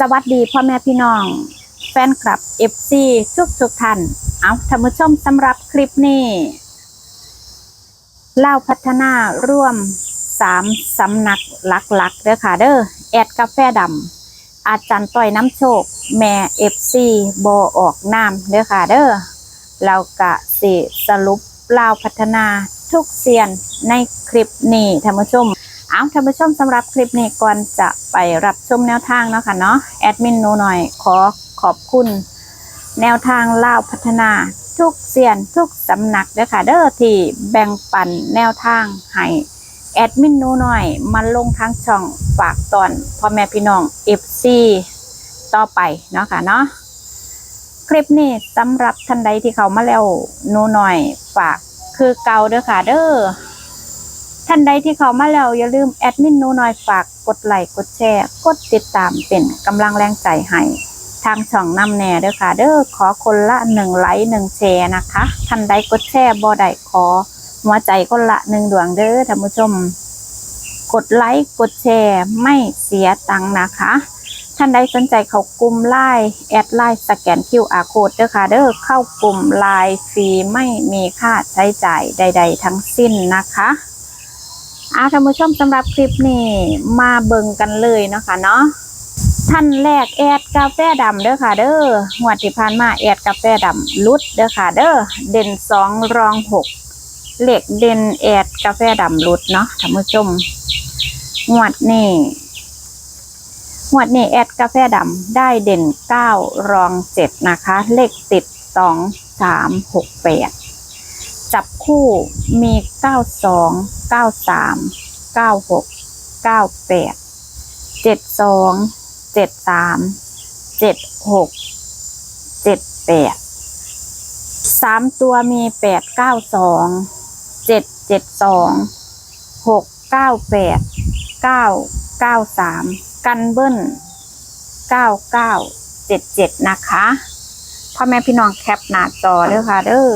สวัสดีพ่อแม่พี่น้อง แฟนคลับ FC ทุกทุกท่าน เอาท่านผู้ชมสำหรับคลิปนี้เล่าพัฒนาร่วมสามสำนักหลักๆเด้อค่ะเด้อแอดกาแฟดำอาจารย์ต้อยน้ำโชค แม่ FC บออกน้ำเด้อค่ะเด้อเรากะสิสรุปเล่าพัฒนาทุกเซียนในคลิปนี้ท่านผู้ชม อาท่านผู้ชมสำหรับคลิปนี้ก่อนจะไปรับชมแนวทางเนาะค่ะเนาะแอดมินหนูหน่อยขอขอบคุณ แนวทางเล่าพัฒนาทุกเสียนทุกสำนักเด้อค่ะเด้อที่แบ่งปันแนวทางให้แอดมินหนูหน่อยมาลงทางช่องฝากตอนพ่อแม่พี่น้อง FC ต่อไปเนาะค่ะเนาะคลิปนี้สำหรับท่านใดที่เขามาแล้วหนูหน่อยฝากคือเก่าเด้อค่ะเด้อ ท่านใดที่เข้ามาแล้วอย่าลืมแอดมินนูน้อยฝากกดไลค์กดแชร์กดติดตามเป็นกำลังแรงใจให้ทางช่องนำแน่เด้อค่ะ เด้อขอคนละหนึ่งไลค์หนึ่งแชร์นะคะ ท่านใดกดแชร์บ่ได้ขอหัวใจคนละหนึ่งดวงเด้อท่านผู้ชม กดไลค์กดแชร์ไม่เสียตังค์นะคะ ท่านใดสนใจเข้ากลุ่มไลน์แอดไลน์สแกน QR code เด้อค่ะ เด้อเข้ากลุ่มไลน์ฟรีไม่มีค่าใช้จ่ายใด ๆ ทั้งสิ้นนะคะ อาท่านผู้ชมสำหรับคลิปนี้มาเบิ่งกันเลยเนาะค่ะเนาะท่านแรกแอดกาแฟดำเด้อค่ะ เด้อหัวดที่ผ่านมาแอดกาแฟดำลุดเด้อค่ะ เด้อเด่นสองรองหกเหล็กเด่นแอดกาแฟดำลุดเนาะท่านผู้ชมงวดนี้งวดนี้แอดกาแฟดำได้เด่นเก้ารองเจ็ดนะคะ เลขติดสองสามหกแปด จับคู่มี 92 93 96 98 72 73 76 78สามตัวมี 892 772 698 993 กันเบิ้ล 9977 นะคะพ่อแม่พี่น้องแคปหน้าจอเด้อค่ะเด้อ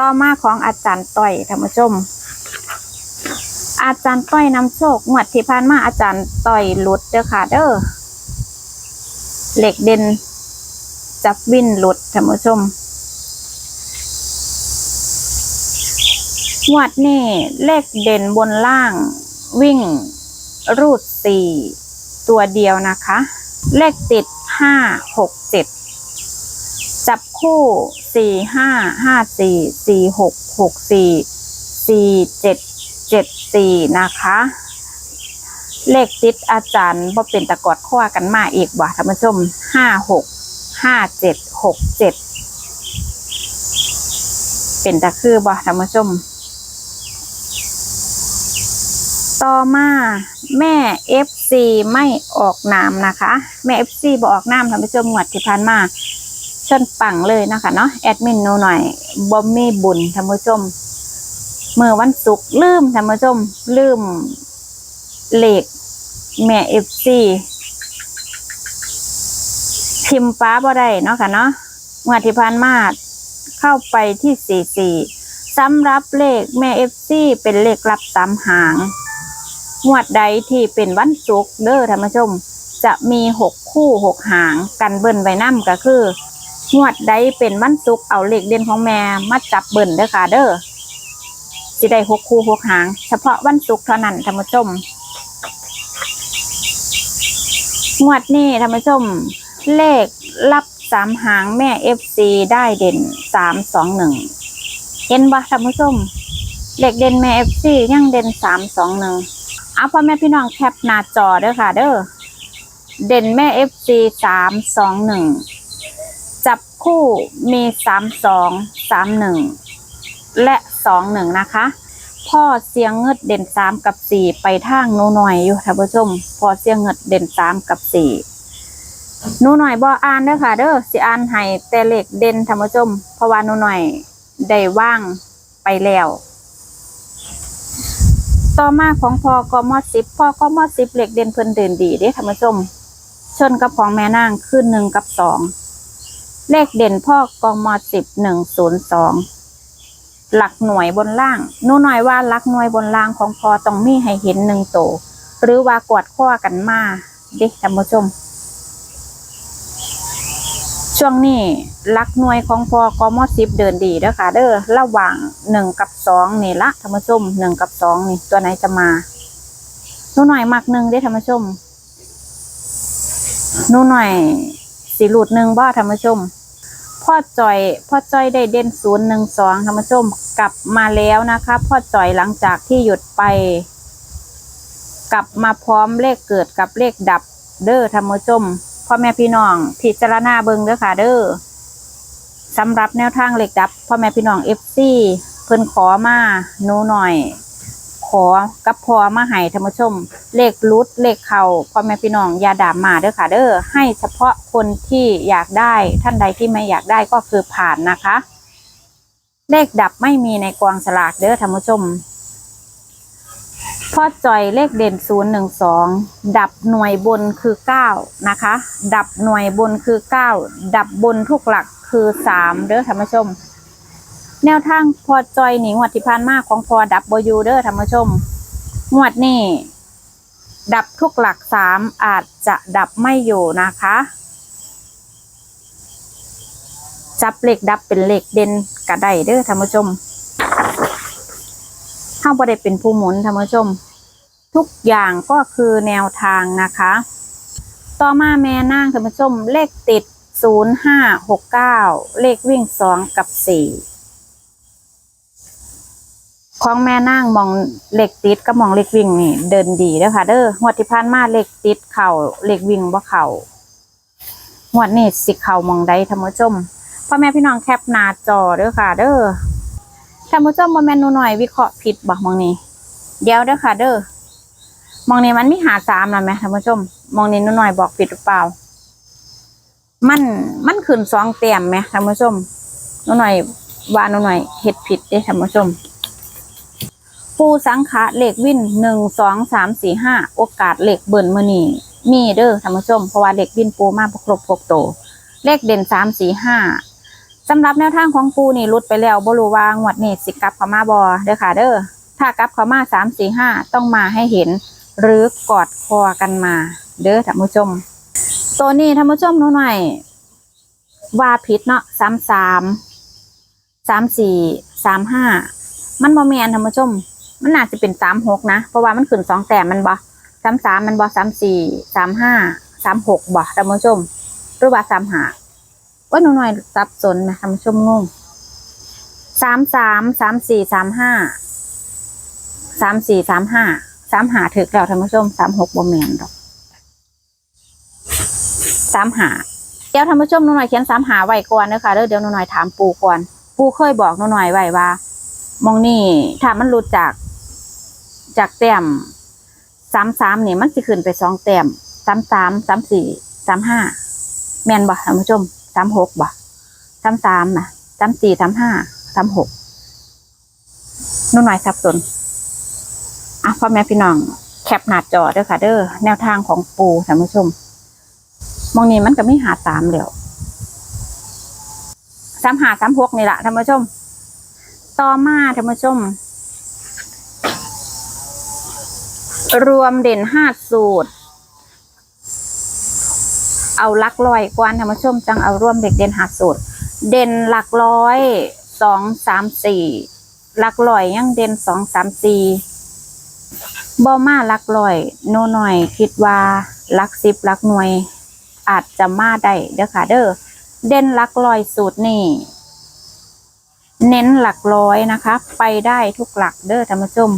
ต่อมาของอาจารย์ต้อยท่านผู้ชม อาจารย์ต้อยนำโชคงวดที่ผ่านมาอาจารย์ต้อยหลุดเด้อค่ะเด้อเหล็กเด่นจับวินหลุดท่านผู้ชมงวดนี้เลขเด่นบนล่าง วิ่ง รูดสี่ตัวเดียวนะคะ เลขติดห้าหกเจ็ดจับคู่ สี่ห้าห้าสี่สี่หกหกสี่สี่เจ็ดเจ็ดสี่นะคะ เลขติดอาจารย์บ่เป็นตะกอดข้อกันมาอีกบ่ท่านผู้ชมห้าหกห้าเจ็ดหกเจ็ดเป็นตะคือบ่ท่านผู้ชม ต่อมาแม่ FC ไม่ออกนามนะคะ แม่ FC บออกนามท่านผู้ชมงวดที่ผ่านมา ชนปังเลยนะคะเนาะแอดมินโนหน่อยบอมมี่บุญท่านผู้ชมเมื่อวันศุกร์ลืมท่านผู้ชมลืมเลขแม่เอฟซีพิมฟ้าบ่ได้เนาะค่ะเนาะงวดที่ผ่านมาเข้าไปที่สี่สี่สำหรับเลขแม่เอฟซีเป็นเลขรับสามหางงวดใดที่เป็นวันศุกร์เด้อท่านผู้ชม จะมีหกคู่หกหางกันเบิ่นไว้นํก็คือ งวดใดเป็นวันศุกร์เอาเหลขเด่นของแม่มาจับเบิ่นเด้อค่ะ เด้อสิได้หกคู่หกหาง เฉพาะวันศุกร์เท่านั้นท่านผู้ชมงวดนี้ท่านผู้ชม เลขรับสามหางแม่เอฟซีได้เด่นสามสองหนึ่งเห็นบ่ท่านผู้ชมเลขเด่นแม่เอฟซียังเด่นสามสองหนึ่งเอาพ่อแม่พี่น้องแคปหน้าจอเด้อค่ะ เด้อเด่นแม่ FC สามสองหนึ่ง คู่มีสามสองสามหนึ่งและสองหนึ่งนะคะ พ่อเสียงเงิดเด่นสามกับสี่ไปทางหนูหน่อยอยู่ท่านผู้ชมพ่อเสียงเงิดเด่นสามกับสี่หนูหน่อยบออ่านเด้อค่ะ เด้อสิอ่านให้แต่เลขเด่นท่านผู้ชมเพราะว่าหนูหน่อยได้ว่างไปแล้วต่อมาของพ่อกมอสิบพ่อกมอสิบเหล็กเด่นเพิ่นเด่นดีเด้ท่านผู้ชมชนกับของแม่นางขึ้นหนึ่งกับสอง เลขเด่นพ่อกมสิบหนึ่งศูนย์สองหลักหน่วยบนล่างนูหน่อยว่าหลักหน่วยบนล่างของพอต้องมีให้เห็นหนึ่งโตวหรือว่ากวดข้อกันมาด็กท่านผู้ชม ช่วงนี้หลักหน่วยของพอกมสิบเดินดีด้อค่ะ เด้อระหว่างหนึ่งกับสองนี่ละท่านผู้ชมหนึ่งกับสองนี่ตัวไหนจะมานูหน่อยมักหนึ่งด้ท่านผู้ชมนูหน่อยสีหลุดหนึ่งบ่ท่านผู้ชม พ่อจอย พ่อจอยได้เด่นศูนย์หนึ่งสองท่านผู้ชมกลับมาแล้วนะคะ พ่อจอยหลังจากที่หยุดไป กลับมาพร้อมเลขเกิดกับเลขดับเด้อท่านผู้ชมพ่อแม่พี่น้องพิจารณาเบิ่งเด้อค่ะเด้อสำหรับแนวทางเลขดับพ่อแม่พี่น้องเอฟซีเพิ่นขอมาหนูหน่อย ขอกับพอมาให้ท่านผู้ชม เลขรุดเลขเข่าพ่อแม่พี่น้องอย่าด่ามาเด้อค่ะ เด้อให้เฉพาะคนที่อยากได้ท่านใดที่ไม่อยากได้ก็คือผ่านนะคะ เลขดับไม่มีในกองสลากเด้อท่านผู้ชมพ่อจอยเลขเด่นศูนย์หนึ่งสองดับหน่วยบนคือเก้านะคะ ดับหน่วยบนคือเก้าดับบนทุกหลักคือสามเด้อท่านผู้ชม แนวทางพอจอยหนิงวัดที่ผ่านมาของพอดับบยูเด้อท่านผู้ชม งวดนี้ดับทุกหลักสามอาจจะดับไม่อยู่นะคะ จับเลขดับเป็นเหลขเด่นกระไดเด้อท่านผู้ชมเข้าประเด็เป็นผู้หมุนท่านผู้ชม ทุกอย่างก็คือแนวทางนะคะ ต่อมาแม่นางท่านผู้ชม เลขติดศูนย์ห้าหกเก้าเลขวิ่งสองกับสี่ ของแม่นางมองเหลขติดกับมองเหลขวิ่งนี่เดินดีเด้อค่ะ เด้องวดที่ผ่านมาเหลขติดเข่าเหลขวิ่งบ่เข่างวดนี้สิเข่ามองใดท่านผู้ชมพ่อแม่พี่น้องแคปหน้าจอเด้อค่ะ เด้อท่านผู้ชมบ่แม่นหนูหน่อยวิเคราะห์ผิดบ่มองนี้เดี๋ยวเด้อค่ะ เด้อมองนี้มันมีหาสามนะแม่ท่านผู้ชม มองนี้หนูหน่อยบอกผิดหรือเปล่า มันมันขึ้นสองแต้มไหมท่านผู้ชมหนูหน่อยว่าหนูหน่อยเฮ็ดผิดเด้ท่านผู้ชม ปูสังขะเลขวิ่นหนึ่งสองสามสี่ห้าโอกาสเลขเบิ่นมือนีมีเด้อท่านผู้ชมเพราะว่าเลขวิ่นปูมาประครบพกโต เลขเด่นสามสี่ห้าสำหรับแนวทางของปูนี่ลุดไปแล้วบรูว่างวดนี้สิกลับเขามาบ่เด้อค่ะ เด้อถ้ากลับเขามาสามสี่ห้าต้องมาให้เห็น หรือกอดคอกันมา เด้อท่านผู้ชม ตัวนี้ท่านผู้ชมหนูหน่อยว่าผิดเนาะสามสามสามสี่สามห้ามันบ่แมนท่านผู้ชม มันน่าจะเป็นสามหกนะ เพราะว่ามันขึ้นสองแต้มมันบ่สามสามมันบ่สามสี่สามห้าสามหกบ่ท่านผู้ชมหรือว่าสามหาว่าหนูหน่อยสับสนนะทำชมงงสามสามสามสี่สามห้าสามสี่สามห้าสามหาถึกแล้วท่านผู้ชมสามหกบ่แมนดอกสามหาเดี๋ยวท่านผู้ชมหนูหน่อยเขียนสามหาไว้ก่อนเด้อค่ะเด้อเดี๋ยวหนูหน่อยถามปูก่อน ปูเคยบอกหนูหน่อยไว้ว่า มองนี่ถ้ามันหลุดจาก จากแต้มสามสามนี่มันสิขึ้นไปสองแต้มสามสามสามสี่สามห้าแมนบ่ท่านผู้ชมสามหกบ่สามสามนะสามสี่สามห้าสามหกนุ่นหน่อยสับสนอะพ่อแม่พี่น้อง แคปหน้าจอเด้อค่ะ เด้อแนวทางของปูท่านผู้ชมมองนี้มันก็ไม่หาสามเดียวสามหาสามหกนี่แหละท่านผู้ชม ต่อมาท่านผู้ชม รวมเด่นห้าสูตร เอาลักร้อยกวนท่านผู้ชมจังเอาร่วมเด็กเด่นหาสูตร เด่นหลักร้อยสองสามสี่หลักร้อยยังเด่นสองสามสี่บอมาหลักร้อย โนหน่อยคิดว่าหลักสิบหลักหน่วย อาจจะมาได้เด้อค่ะเด้อเด่นหลักร้อยสูตรนี่เน้นหลักร้อยนะคะ ไปได้ทุกหลักเด้อท่านผู้ชม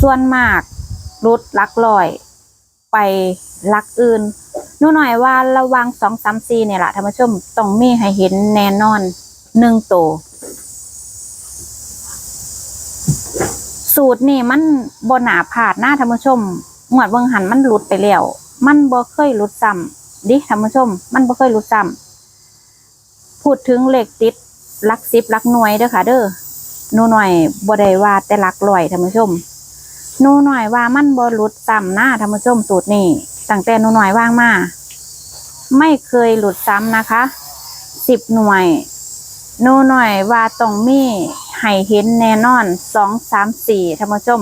ส่วนมาก รุดลักร้อย ไปลักอื่นนู่นหน่อยว่าระวังสองสามสี่เนี่ยแหละท่านผู้ชมต้องมีให้เห็นแน่นอนหนึ่งตัวสูตรนี่มันบนหนาผาดหน้าท่านผู้ชมหมวดเบิงหันมันหลุดไปแล้วมันบ่เคยหลุดซ้ำดิท่านผู้ชม มันบ่เคยหลุดซ้ำพูดถึงเหลขติดลักสิบลักหน่วยเด้อค่ะ เด้อนู่นหน่อยบ่ได้ว่าแต่ลักร้อยท่านผู้ชม นูหน่อยว่ามันบ่หลุดซ้ำหน้าท่านผู้ชมสูตรนี่ตั้งแต่นูหน่อยว่างมา ไม่เคยหลุดซ้ำนะคะสิบหน่วยนูหน่อยว่าต้องมีหให้เห็นแน่นอนสองสามสี่ท่านผู้ชม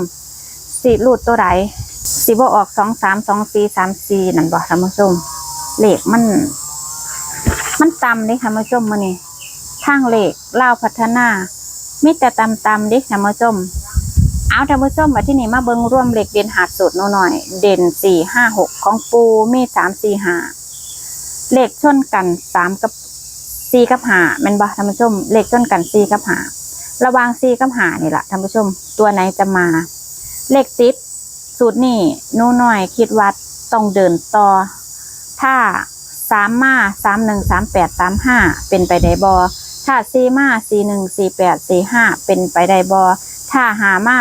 สี่รูดตัวไหนสีบออกสองสามสองสี่สามสี่นั่นบอกท่านผู้ชมเหลขมัน มันต่ำเด้ท่านผู้ชมมานี่ทางเหลขเล่าพัฒนามิแต่ต่ำตำๆเด้ท่านผู้ชม เอาท่านผู้ชมมาที่นี่มาเบิ้งร่วมเลขเด่นหาดสุดหน่อย เด่นสี่ห้าหกของปูมีสามสี่ห้าเลขชนกันสามกับสี่กับห้าแมันบ่ท่านผู้ชมเลขชนกันสี่กับห้าระวางสี่กับห้านี่แหละท่านผู้ชม ตัวไหนจะมาเลขติดสูตรนี่นูหน่อยคิดว่าต้องเดินต่อ ถ้าสามมาสามหนึ่งสามแปดสามห้าเป็นไปได้บอถ้าสี่มาสี่หนึ่งสี่แปดสี่ห้าเป็นไปได้บอ ถ้าหามา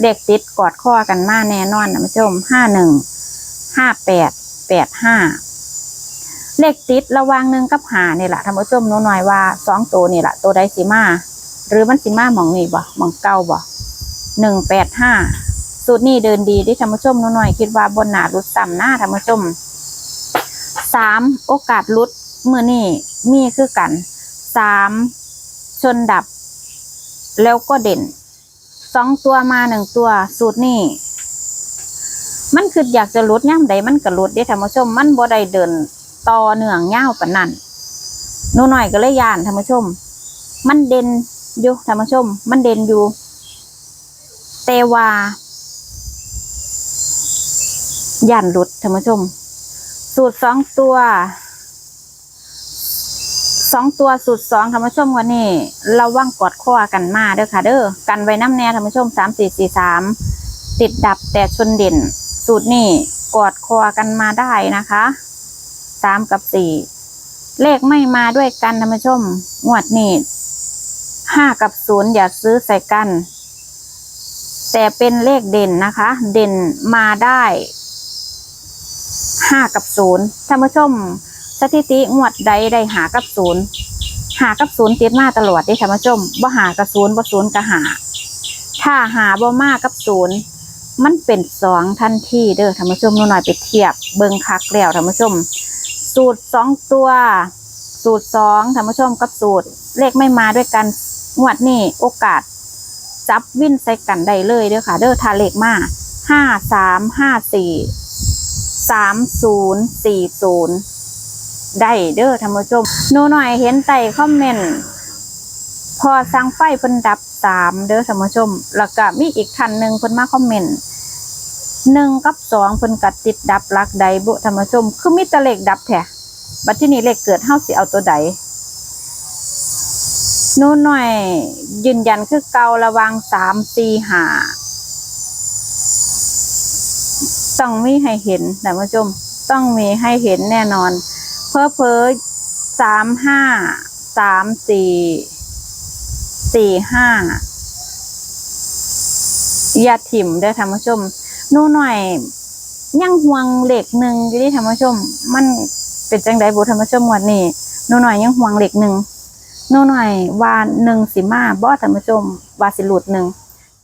เลขติดกอดข้อกันมาแน่นอนนะผู้ชมห้าหนึ่งห้าแปดแปดห้าเลขติดระวางหนึ่งกับหาเนี่ยแหละท่านผู้ชมนูหน่อยว่าสองตัวนี่แหละตัวใดสิมาหรือมันสิมาหมองนี่บ่หมองเก้าบ่หนึ่งแปดห้าสูตรนี้เดินดีที่ท่านผู้ชมนูหน่อยคิดว่าบนหนารุดซ้ำหน้าท่านผู้ชมสามโอกาสลุดมือนี่มีคือกันสามชนดับ แล้วก็เด่นสองตัวมาหนึ่งตัว สูตรนี่มันคืออยากจะลดย่ำใดมันก็ลดได้ท่านผู้ชม มันบ่ได้เดินต่อเนื่องเง่าปนนั้นหนูหน่อยก็เลยยานท่านผู้ชม มันเด่นอยู่ท่านผู้ชม มันเด่นอยู่แต่ว่าย่านหลุดท่านผู้ชม สูตรสองตัว สองตัวสูตรสองท่านผู้ชมวันนี้ระวังกอดข้อกันมาเด้อค่ะ เด้อกันไว้น้ำแน่ท่านผู้ชมสามสี่สี่สามติดดับแต่ชนเด่น สูตรนี้กอดคอกันมาได้นะคะสามกับสี่เลขไม่มาด้วยกันท่านผู้ชมงวดนี้ห้ากับศูนย์อย่าซื้อใส่กัน แต่เป็นเลขเด่นนะคะ เด่นมาได้ห้ากับศูนย์ท่านผู้ชม สถิติงวดใดได้หากับศูนย์หากับศูนย์ติดมาตลอดเด้ท่านผู้ชมบ่หากับศูนย์บ่ศูนย์กับหา ถ้าหาบ่มากับศูนย์มันเป็นสองทันทีเด้อท่านผู้ชมหนูหน่อยไปเทียบเบิ่งคักแล้วท่านผู้ชม สูตรสองตัว สูตรสองท่านผู้ชมกับสูตร เลขไม่มาด้วยกันงวดนี้โอกาส จับวิ่นใส่กันได้เลยเด้อค่ะ เด้อถ้าเลขมาห้าสามห้าสี่สามศูนย์สี่ศูนย์ ได้เด้อท่านผู้ชมหนูหน่อยเห็นใต้คอมเมนต์พอสั่งไฟเพิ่นดับสามเด้อท่านผู้ชม แล้วก็มีอีกท่านหนึ่งเพิ่นมาคอมเมนต์หนึ่งกับสองเพิ่นกัดติดดับลักใดบุท่านผู้ชม คือมีต่เลขดับแท้บัดที่นี้เลขเกิดเฮาสิเอาตัวใดหนูหน่อย ยืนยันคือเก่าระวังสามสี่ห้าต้องมีให้เห็นท่านผู้ชม ต้องมีให้เห็นแน่นอน เพอเพอสามห้าสามสี่สี่ห้าอย่าถิ่มเด้อท่านผู้ชมนู่หน่อยยังห่วงเหล็กหนึ่งอยู่ที่ท่านผู้ชม มันเป็นจังไดบุท่านผู้ชมหมวดนี้นู่หน่อยยังห่วงเหล็กหนึ่งนู่หน่อยว่าหนึ่งสิมาบ่ท่านผู้ชมว่าสิหลุดหนึ่ง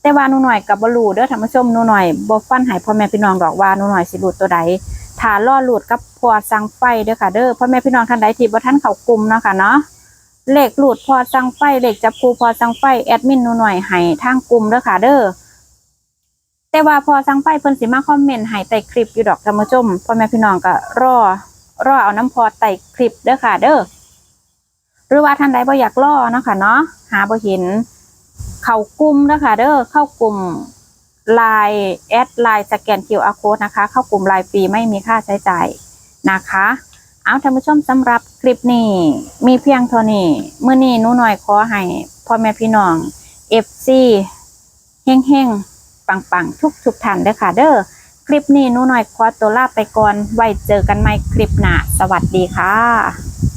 แต่ว่าหนูหน่อยกับบลูเด้อท่านผู้ชมนูหน่อยบ่ฟันให้พ่อแม่พี่น้องดอกว่าหนูหน่อยสิหลุดตัวใดาล่อหลุดกับพอสังไฟเด้อค่ะเด้อพ่อแม่พี่น้องท่านใดที่บ่ท่านเข้ากลุ่มเนาะค่ะเนาะเลขหลุดพอสังไฟเลขจับคูพอสังไฟแอดมินหนูหน่อยให้ทางกลุ่มเด้อค่ะเด้อแต่ว่าพอสังไฟเพิ่นสิมาคอมเมนต์ให้ใต้คลิปอยู่ดอกท่านผู้ชมพ่อแม่พี่น้องก็รอรอเอาน้ำพอใต้คลิปเด้อค่ะ เด้อหรือว่าท่านใดบ่อยากรอเนาะค่ะเนาะหาบ่เห็น เข้ากลุ่มเด้อค่ะ เด้อเข้ากลุ่ม ไลน์แอดไลน์สแกน QR code นะคะ เข้ากลุ่มไลน์ฟรีไม่มีค่าใช้จ่ายนะคะ เอาท่านผู้ชมสำหรับคลิปนี้มีเพียงเท่านี้เมื่อนี้นูหน่อยขอให้พ่อแม่พี่น้อง FC เฮงๆปังๆทุกทุกท่านเด้อค่ะ เด้อคลิปนี้นูหน่อยขอตัวลาไปก่อนไว้เจอกันใหม่คลิปหน้าสวัสดีค่ะ